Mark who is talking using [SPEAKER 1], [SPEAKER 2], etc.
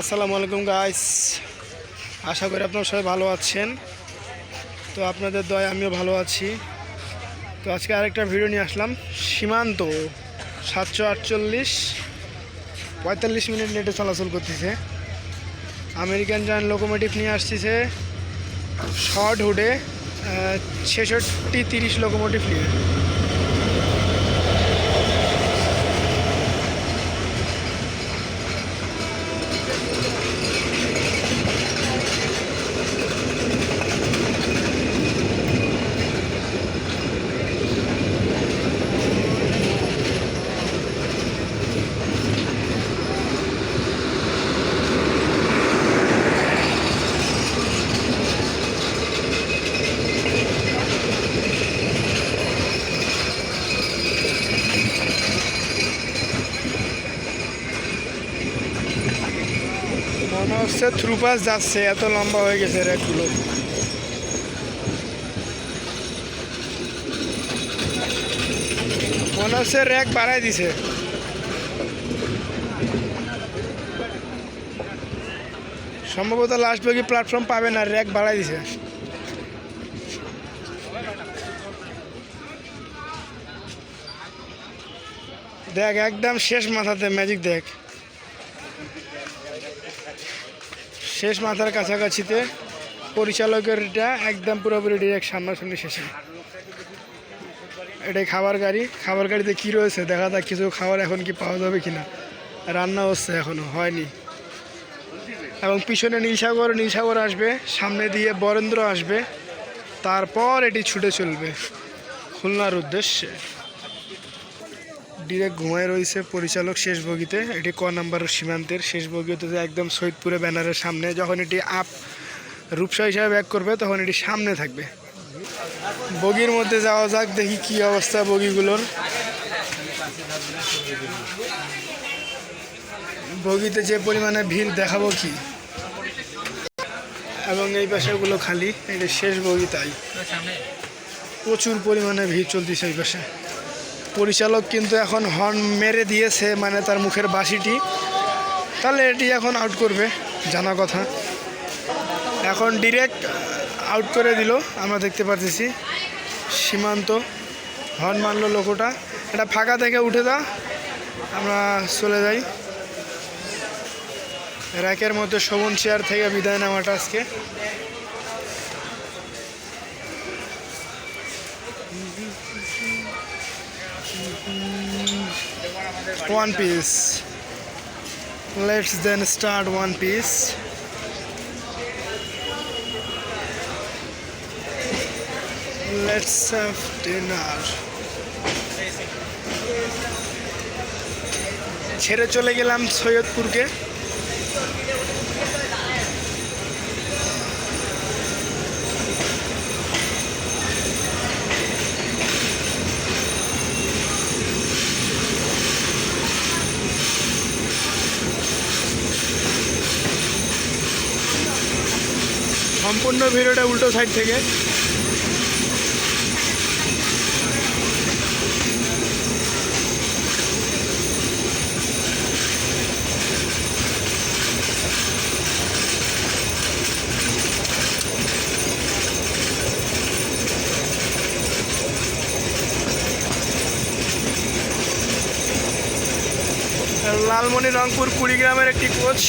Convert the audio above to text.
[SPEAKER 1] আসসালামু আলাইকুম গাইস আশা করি আপনারা সবাই ভালো আছেন। তো আপনাদের দয় আমিও ভালো আছি। তো আজকে আরেকটা ভিডিও নিয়ে আসলাম। সীমান্ত, সাতশো আটচল্লিশ, পঁয়তাল্লিশ মিনিট নেটে চলাচল করতেছে। আমেরিকান যান লোকোমোটিভ নিয়ে আসতেছে। শর্ট হুডে ছেষট্টি তিরিশ লোকোমোটিভ নিয়ে মনে হচ্ছে থ্রুপাস যাচ্ছে, এত লম্বা হয়ে গেছে র্যাকগুলো মনে হচ্ছে র্যাক বাড়াই দিছে। সম্ভবত লাস্ট বগি প্ল্যাটফর্ম পাবে না র্যাক বাড়াই দিছে। দেখ, একদম শেষ মাথাতে ম্যাজিক দেখ। শেষ মাথার কাছাকাছিতে পরিচালকের এটা একদম পুরোপুরি ডিরেক্ট সামনাসামনি শেষে। এটাই খাবার গাড়ি। খাবার গাড়িতে কি রয়েছে দেখা যাক কিছু খাবার এখন কি পাওয়া যাবে কিনা। রান্না হচ্ছে এখনও, হয়নি। এবং পিছনে নীলসাগর নীলসাগর আসবে, সামনে দিয়ে বরেন্দ্র আসবে। তারপর এটি ছুটে চলবে। খুলনার উদ্দেশ্যে। ডিরেক্ট ঘুমায় রয়েছে পরিচালক শেষ বগিতে। এটি ক নাম্বার সীমান্তের শেষ বগি বগিতে একদম সৈয়দপুরে ব্যানারের সামনে। যখন এটি আপ রূপসা হিসাবে ব্যাক করবে, তখন এটি সামনে থাকবে। বগির মধ্যে যাওয়া যাক, দেখি কি অবস্থা বগিগুলোর। বগিতে যে পরিমাণে ভিড় দেখাবো কি? এবং এই পাশেগুলো খালি, এটা শেষ বগি তাই। প্রচুর পরিমাণে ভিড় চলতেছে এই পাশে। পরিচালক কিন্তু এখন হর্ন মেরে দিয়েছে মানে তার মুখের বাসিটি। তাহলে এটি এখন আউট করবে, জানা কথা। এখন ডিরেক্ট আউট করে দিল, আমরা দেখতে পাচ্ছি সীমান্ত, হর্ন মারলো লোকোটা। এটা ফাঁকা থেকে উঠে দা আমরা চলে যাই। র্যাকের মধ্যে শোভন চেয়ার থেকে বিদায় নেওয়াটা আজকে। One piece let's then start one piece let's have dinner ছেড়ে চলে গেলাম সৈয়দপুরকে সম্পূর্ণ ভিডিওটা উল্টো সাইড থেকে। লালমনি রংপুর কুড়িগ্রামের একটি কোচ।